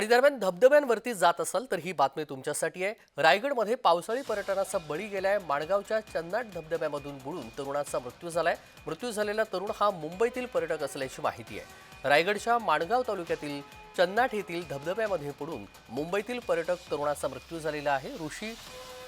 आणि दरम्यान धबधब्यांवरती जात असाल तर ही बातमी तुमच्यासाठी आहे. रायगडमध्ये पावसाळी पर्यटनाचा बळी गेलाय. माणगावच्या चन्नाट धबधब्यामधून बुडून तरुणाचा मृत्यू झालाय. मृत्यू झालेला तरुण हा मुंबईतील पर्यटक असल्याची माहिती आहे. रायगडच्या माणगाव तालुक्यातील चन्नाट येथील धबधब्यामध्ये बुडून मुंबईतील पर्यटक तरुणाचा मृत्यू झालेला आहे. ऋषी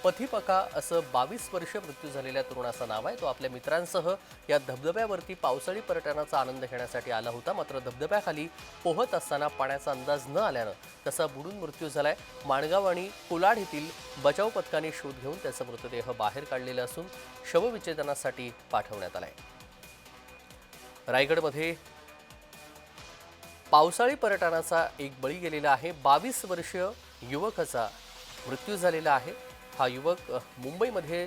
पथिपका असं बावीस वर्ष मृत्यू झालेल्या तरुणाचं नाव आहे. तो आपल्या मित्रांसह या धबधब्यावरती पावसाळी पर्यटनाचा आनंद घेण्यासाठी आला होता. मात्र धबधब्याखाली पोहत असताना पाण्याचा अंदाज न आल्यानं त्याचा बुडून मृत्यू झालाय. माणगाव आणि कोलाड येथील बचाव पथकाने शोध घेऊन त्याचा मृतदेह बाहेर काढलेला असून शवविच्छेदनासाठी पाठवण्यात आलाय. रायगडमध्ये पावसाळी पर्यटनाचा एक बळी गेलेला आहे. बावीस वर्षीय युवकाचा मृत्यू झालेला आहे. हा युवक मुंबईमध्ये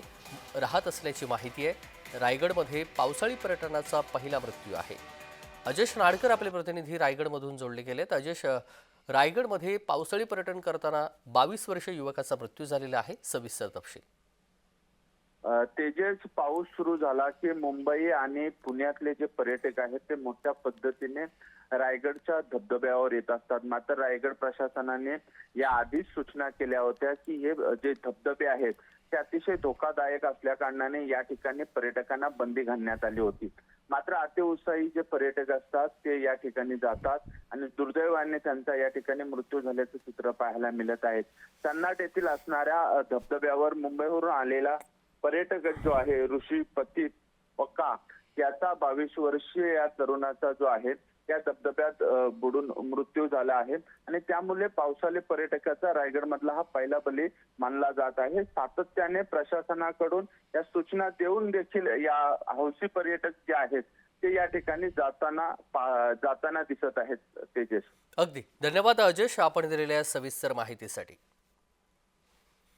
राहत असल्याची माहिती आहे. रायगडमध्ये पावसाळी पर्यटनाचा पहिला मृत्यू आहे. अजेश नाडकर आपले प्रतिनिधी रायगडमधून जोडले गेलेत. अजेश रायगडमध्ये पावसाळी पर्यटन करताना बावीस वर्ष युवकाचा मृत्यू झालेला आहे. सविस्तर तपशील. तेजेच पाऊस सुरू झाला की मुंबई आणि पुण्यातले जे पर्यटक आहेत ते मोठ्या पद्धतीने रायगडच्या धबधब्यावर येत असतात. मात्र रायगड प्रशासनाने या आधीच सूचना केल्या होत्या की हे जे धबधबे आहेत ते अतिशय धोकादायक असल्या कारणाने या ठिकाणी पर्यटकांना बंदी घालण्यात आली होती. मात्र अतिउत्साही जे पर्यटक असतात ते या ठिकाणी जातात आणि दुर्दैवाने त्यांचा या ठिकाणी मृत्यू झाल्याचं चित्र पाहायला मिळत आहे. सन्नाट येथील असणाऱ्या धबधब्यावर मुंबईवरून आलेला पर्यटक जो आहे ऋषी पती पक्का याचा बावीस वर्षीय या तरुणाचा जो आहे त्या धबधब्यात बुडून मृत्यू झाला आहे. आणि त्यामुळे पावसाळी पर्यटकाचा रायगड मधला हा पहिला बली मानला जात आहे. सातत्याने प्रशासनाकडून या सूचना देऊन देखील या हौसी पर्यटक जे आहेत ते या ठिकाणी जाताना जाताना दिसत आहेत तेजस. अगदी. धन्यवाद अजेश आपण दिलेल्या सविस्तर माहितीसाठी.